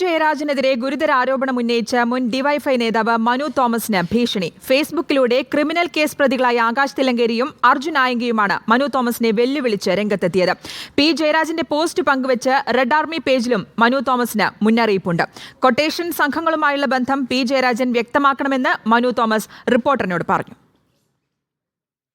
ജയരാജനെതിരെ ഗുരുതര ആരോപണം ഉന്നയിച്ച മുൻ ഡിവൈഫൈ നേതാവ് മനു തോമസിന് ഭീഷണി. ഫേസ്ബുക്കിലൂടെ ക്രിമിനൽ കേസ് പ്രതികളായ ആകാശ് തിലങ്കേരിയും അർജുൻ ആയങ്കിയുമാണ് മനു തോമസിനെ വെല്ലുവിളിച്ച് രംഗത്തെത്തിയത്. പി ജയരാജന്റെ പോസ്റ്റ് പങ്കുവച്ച് റെഡ് ആർമി പേജിലും മനു തോമസിന് മുന്നറിയിപ്പുണ്ട്. കൊട്ടേഷൻ സംഘങ്ങളുമായുള്ള ബന്ധം പി ജയരാജൻ വ്യക്തമാക്കണമെന്ന് മനു തോമസ് റിപ്പോർട്ടറിനോട് പറഞ്ഞു.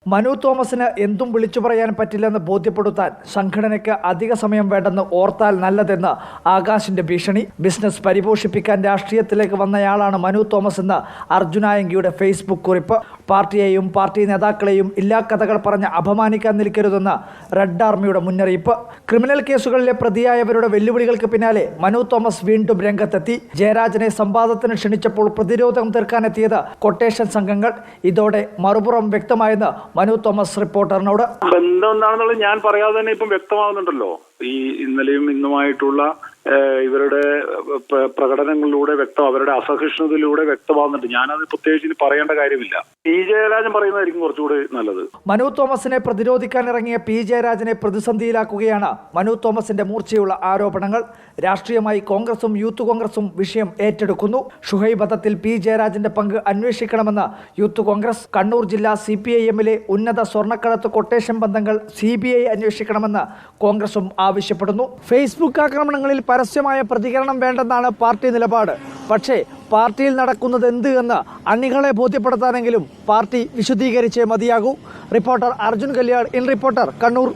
മനു തോമസിന് എന്തും വിളിച്ചു പറയാൻ പറ്റില്ലെന്ന് ബോധ്യപ്പെടുത്താൻ സംഘടനയ്ക്ക് അധിക സമയം വേണ്ടെന്ന് ഓർത്താൽ നല്ലതെന്ന് ആകാശിന്റെ ഭീഷണി. ബിസിനസ് പരിപോഷിപ്പിക്കാൻ രാഷ്ട്രീയത്തിലേക്ക് വന്നയാളാണ് മനു തോമസ് എന്ന് അർജുനായങ്കിയുടെ ഫേസ്ബുക്ക് കുറിപ്പ്. പാർട്ടിയെയും പാർട്ടി നേതാക്കളെയും ഇല്ലാ കഥകൾ പറഞ്ഞ് അപമാനിക്കാൻ നിൽക്കരുതെന്ന് റെഡ് ആർമിയുടെ മുന്നറിയിപ്പ്. ക്രിമിനൽ കേസുകളിലെ പ്രതിയായവരുടെ വെല്ലുവിളികൾക്ക് പിന്നാലെ മനു തോമസ് വീണ്ടും രംഗത്തെത്തി. ജയരാജനെ സംവാദത്തിന് ക്ഷണിച്ചപ്പോൾ പ്രതിരോധം തീർക്കാനെത്തിയത് കൊട്ടേഷൻ സംഘങ്ങൾ. ഇതോടെ മറുപുറം വ്യക്തമായെന്ന് മനു തോമസ് റിപ്പോർട്ടറിനോട്. ബന്ധം എന്താണെന്നുള്ളത് ഞാൻ പറയാതെ തന്നെ ഇപ്പം വ്യക്തമാകുന്നുണ്ടല്ലോ ഈ ഇന്നലെയും ഇന്നുമായിട്ടുള്ള ഇവരുടെ പ്ര- പ്രകടനങ്ങളിലൂടെ വ്യക്തം അവരുടെ അസഹിഷ്ണുതയിലൂടെ വ്യക്തമാകുന്നുണ്ട് ഞാനത് പ്രത്യേകിച്ച് ഇനി പറയേണ്ട കാര്യമില്ല. പി. ജയരാജൻ പറയുന്നതായിരിക്കും കുറച്ചുകൂടി നല്ലത്. മനു തോമസിനെ പ്രതിരോധിക്കാൻ ഇറങ്ങിയ പി. ജയരാജനെ പ്രതിസന്ധിയിലാക്കുകയാണ് മനു തോമസിന്റെ മൂർച്ചയുള്ള ആരോപണങ്ങൾ. രാഷ്ട്രീയമായി കോൺഗ്രസും യൂത്ത് കോൺഗ്രസും വിഷയം ഏറ്റെടുക്കുന്നു. ഷുഹൈബ് വധത്തിൽ പി. ജയരാജന്റെ പങ്ക് അന്വേഷിക്കണമെന്ന് യൂത്ത് കോൺഗ്രസ്. കണ്ണൂർ ജില്ലാ സി പി ഐ എമ്മിലെ ഉന്നത സ്വർണക്കടത്ത് കൊട്ടേഷൻ ബന്ധങ്ങൾ സി ബി ഐ അന്വേഷിക്കണമെന്ന് കോൺഗ്രസും ആവശ്യപ്പെടുന്നു. ഫേസ്ബുക്ക് ആക്രമണങ്ങളിൽ പരസ്യമായ പ്രതികരണം വേണ്ടെന്നാണ് പാർട്ടി നിലപാട്. പക്ഷേ പാർട്ടിയിൽ നടക്കുന്നത് എന്ത് എന്ന് അണികളെ ബോധ്യപ്പെടുത്താനെങ്കിലും പാർട്ടി വിശദീകരിച്ചേ മതിയാകൂ. Reporter Arjun Kalyan in reporter Kannur.